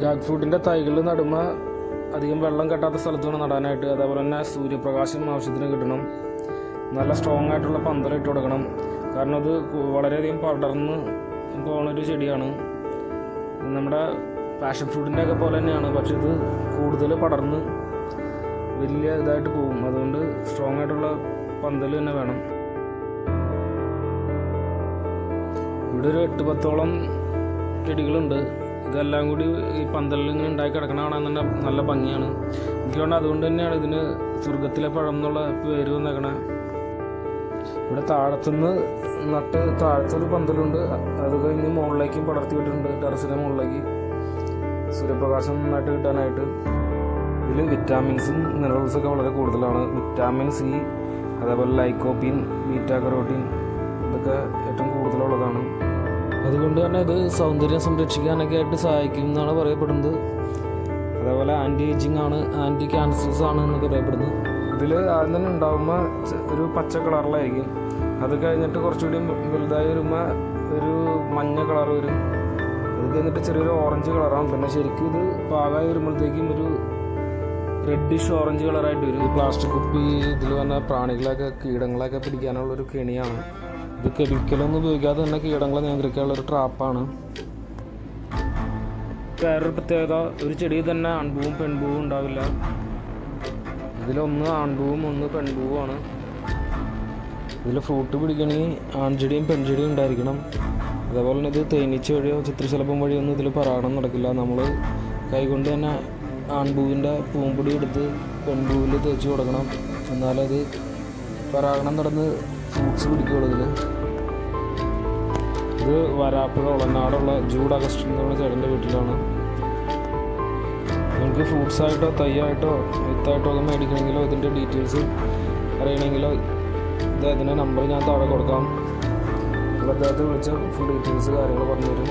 Jack ഫ്രൂട്ടിന്റെ തൈകൾ നടുമ്പോൾ അധികം വെള്ളം കെട്ടാത്ത സ്ഥലത്ത് വേണം നടാനായിട്ട്. അതേപോലെ തന്നെ സൂര്യപ്രകാശം ആവശ്യത്തിന് കിട്ടണം. നല്ല സ്ട്രോങ് ആയിട്ടുള്ള പന്തലിട്ട് കൊടുക്കണം. കാരണം അത് വളരെയധികം പടർന്ന് പോകുന്നൊരു ചെടിയാണ്. നമ്മുടെ പാഷൻ ഫ്രൂട്ടിന്റെ ഒക്കെ പോലെ തന്നെയാണ്. പക്ഷെ ഇത് കൂടുതൽ പടർന്ന് വലിയ ഇതായിട്ട് പോകും അതുകൊണ്ട് സ്ട്രോങ് ആയിട്ടുള്ള പന്തൽ തന്നെ വേണം. ഇവിടെ ഒരു എട്ട് പത്തോളം ചെടികളുണ്ട്. ഇതെല്ലാം കൂടി ഈ പന്തലിൽ ഇങ്ങനെ ഉണ്ടായി കിടക്കണ കാണാൻ തന്നെ നല്ല ഭംഗിയാണ്. എനിക്ക് അതുകൊണ്ട് തന്നെയാണ് ഇതിന് സ്വർഗത്തിലെ പഴം എന്നുള്ള പേര് വന്നേക്കണ. ഇവിടെ താഴത്തുനിന്ന് നട്ട് താഴത്തൊരു പന്തലുണ്ട്. അത് കഴിഞ്ഞ് മുകളിലേക്കും പടർത്തി വിട്ടിട്ടുണ്ട്. ടെറസിന്റെ മുകളിലേക്ക് സൂര്യപ്രകാശം നന്നായിട്ട് കിട്ടാനായിട്ട്. ഇതിൽ വിറ്റാമിൻസും മിനറൽസും ഒക്കെ വളരെ കൂടുതലാണ്. വിറ്റാമിൻ സി അതേപോലെ ലൈക്കോപ്പിൻ ബീറ്റാ കരോട്ടിൻ ഇതൊക്കെ ഏറ്റവും കൂടുതലുള്ളതാണ്. അതുകൊണ്ട് തന്നെ ഇത് സൗന്ദര്യം സംരക്ഷിക്കാനൊക്കെ ആയിട്ട് സഹായിക്കും എന്നാണ് പറയപ്പെടുന്നത്. അതേപോലെ ആന്റി ഏജിങ് ആണ് ആന്റി ക്യാൻസേഴ്സ് ആണ് എന്നൊക്കെ പറയപ്പെടുന്നത്. ഇതിൽ ആദ്യം തന്നെ ഉണ്ടാകുമ്പോൾ ഒരു പച്ച കളറിലായിരിക്കും അത് കഴിഞ്ഞിട്ട് കുറച്ചുകൂടി വലുതായി വരുമ്പോൾ ഒരു മഞ്ഞ കളർ വരും. അത് കഴിഞ്ഞിട്ട് ചെറിയൊരു ഓറഞ്ച് കളറാണ് പിന്നെ ശരിക്കും ഇത് പാകമായി വരുമ്പോഴത്തേക്കും ഒരു റെഡിഷ് ഓറഞ്ച് കളറായിട്ട് വരും. ഈ പ്ലാസ്റ്റിക് കുപ്പി ഇതിൽ വന്ന പ്രാണികളൊക്കെ കീടങ്ങളൊക്കെ പിടിക്കാനുള്ളൊരു കെണിയാണ്. ഇത് കെമിക്കലൊന്നും ഉപയോഗിക്കാതെ തന്നെ കീടങ്ങളെ നിയന്ത്രിക്കാനുള്ള ഒരു ട്രാപ്പാണ് വേറൊരു പ്രത്യേകത ഒരു ചെടിയിൽ തന്നെ ആൺപൂവും പെൺപൂവും ഉണ്ടാവില്ല. ഇതിലൊന്ന് ആൺപൂവും ഒന്ന് പെൺപൂവുമാണ്. ഇതിൽ ഫ്രൂട്ട് പിടിക്കണമെങ്കിൽ ആൺചെടിയും പെൺചെടിയും ഉണ്ടായിരിക്കണം. അതേപോലെ തന്നെ ഇത് തേനീച്ച വഴിയോ ചിത്രശലഭം വഴിയോ ഒന്നും ഇതിൽ പരാഗണം നടക്കില്ല. നമ്മൾ കൈകൊണ്ട് തന്നെ ആൺപൂവിന്റെ പൂമ്പൊടി എടുത്ത് പെൺപൂവിൽ തേച്ച് കൊടുക്കണം. എന്നാലത് പരാഗണം നടന്ന് ഫ്രൂട്ട്സ് പിടിക്കുകയുള്ളൂ ഇതിൽ ഇത് വരാപ്പുഴ ഉളനാടുള്ള ജൂഡ് അഗസ്റ്റിൻ എന്ന് പറഞ്ഞ ചേട്ടന്റെ വീട്ടിലാണ്. നിങ്ങൾക്ക് ഫ്രൂട്ട്സ് ആയിട്ടോ തൈയായിട്ടോ വിത്തായിട്ടോ ഒക്കെ മേടിക്കണമെങ്കിലോ ഇതിന്റെ ഡീറ്റെയിൽസ് അറിയണമെങ്കിലോ ഇദ്ദേഹത്തിന്റെ നമ്പർ ഞാൻ താഴെ കൊടുക്കാം. അപ്പോൾ അദ്ദേഹത്തെ വിളിച്ച ഫുൾ ഡീറ്റെയിൽസ് കാര്യങ്ങൾ പറഞ്ഞു തരും.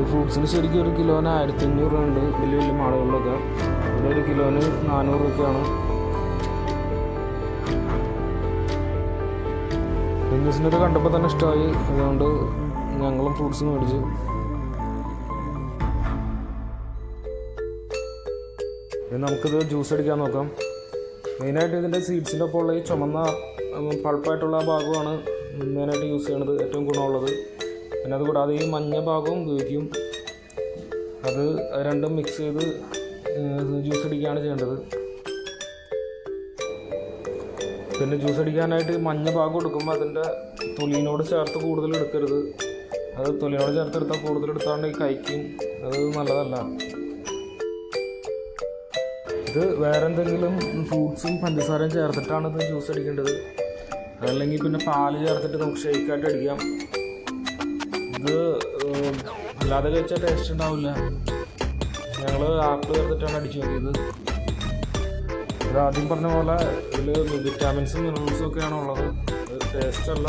ഈ ഫ്രൂട്ട്സിന് ശരിക്കും ഒരു കിലോന് ആയിരത്തി അഞ്ഞൂറ് ഉണ്ട്. വലിയ വലിയ മാളുകളിലൊക്കെ. ഇവിടെ ഒരു കിലോന് നാനൂറ് രൂപയ്ക്കാണ്. ബിസിനസ് കണ്ടപ്പോൾ തന്നെ ഇഷ്ടമായി അതുകൊണ്ട് ഞങ്ങളും ഫ്രൂട്ട്സ് മേടിച്ചു. നമുക്കിത് ജ്യൂസ് അടിക്കാൻ നോക്കാം. മെയിനായിട്ട് ഇതിന്റെ സീഡ്സിന്റെ ഒപ്പം ഉള്ള ഈ ചുമന്ന പൾപ്പായിട്ടുള്ള ആ ഭാഗമാണ് മെയിനായിട്ട് യൂസ് ചെയ്യണത് ഏറ്റവും ഗുണമുള്ളത്. പിന്നെ അതുകൂടാതെ ഈ മഞ്ഞ ഭാഗവും ഉപയോഗിക്കും. അത് രണ്ടും മിക്സ് ചെയ്ത് ജ്യൂസ് അടിക്കുകയാണ് ചെയ്യേണ്ടത്. പിന്നെ ജ്യൂസ് അടിക്കാനായിട്ട് മഞ്ഞ ഭാഗം എടുക്കുമ്പോൾ അതിന്റെ തൊലിനോട് ചേർത്ത് കൂടുതൽ എടുക്കരുത്. അത് തൊലിനോട് ചേർത്ത് എടുത്താൽ കൂടുതൽ എടുത്താണ്ട് കഴിക്കും. അത് നല്ലതല്ല. ഇത് വേറെ എന്തെങ്കിലും ഫ്രൂട്ട്സും പഞ്ചസാരയും ചേർത്തിട്ടാണ് ഇത് ജ്യൂസ് അടിക്കേണ്ടത്. അല്ലെങ്കിൽ പിന്നെ പാൽ ചേർത്തിട്ട് നമുക്ക് ഷേക്കായിട്ട് അടിക്കാം. ഇത് അല്ലാതെ കഴിച്ചാൽ ടേസ്റ്റ് ഉണ്ടാവില്ല. ഞങ്ങൾ ആപ്പിൾ ചേർത്തിട്ടാണ് അടിച്ചു നോക്കിയത് ഇത് ആദ്യം പറഞ്ഞ പോലെ ഇതിൽ വിറ്റാമിൻസും മിനറൽസും ഒക്കെയാണ് ഉള്ളത്. ടേസ്റ്റുള്ള അല്ല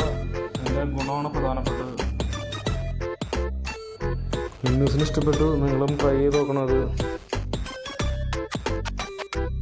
അതിന്റെ ഗുണമാണ് പ്രധാനപ്പെട്ടത്. ന്യൂസിന് ഇഷ്ടപ്പെട്ടു. നിങ്ങളും ട്രൈ ചെയ്ത് നോക്കണത്